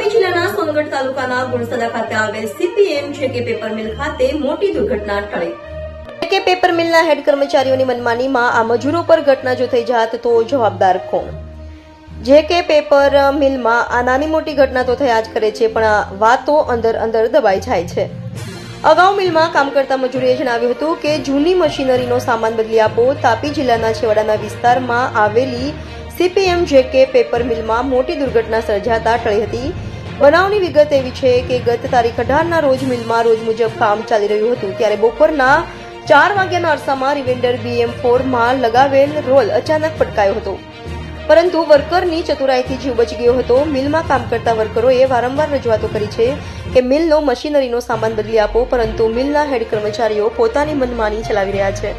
સોનગઢ તાલુકાના ગુણસદા ખાતે આવેલ સીપીએમ છે કે પેપર મિલ ખાતે મોટી દુર્ઘટના ટળી. કે પેપર મિલના હેડ કર્મચારીઓની મનમાનીમાં આ મજૂરો પર ઘટના જો થઈ જાત તો જવાબદાર કોણ? જે કે પેપર મિલમાં આ નાની મોટી ઘટના તો થયા જ કરે છે, પણ આ વાતો અંદર અંદર દબાઈ જાય છે. અગાઉ મિલમાં કામ કરતા મજૂરીએ જણાવ્યું હતું કે જૂની મશીનરીનો સામાન બદલી આપો, તાપી જિલ્લાના છેવાડાના વિસ્તારમાં આવેલી સીપીએમ જે કે પેપર મિલમાં મોટી દુર્ઘટના સર્જાતા ટળી હતી. બનાવની વિગત એવી છે કે ગત તારીખ અઢારના રોજ મિલમાં રોજ મુજબ કામ ચાલી રહ્યું હતું. ત્યારે બપોરના ચાર વાગ્યાના અરસામાં રિવેન્ડર બીએમ ફોરમાં લગાવેલ રોલ અચાનક પટકાયો હતો. પરંતુ વર્કરની ચતુરાઈથી જીવ બચી ગયો હતો. મિલમાં કામ કરતા વર્કરોએ વારંવાર રજૂઆતો કરી છે કે મિલનો મશીનરીનો સામાન બદલી આપો, પરંતુ મિલના હેડ કર્મચારીઓ પોતાની મનમાની ચલાવી રહ્યા છે.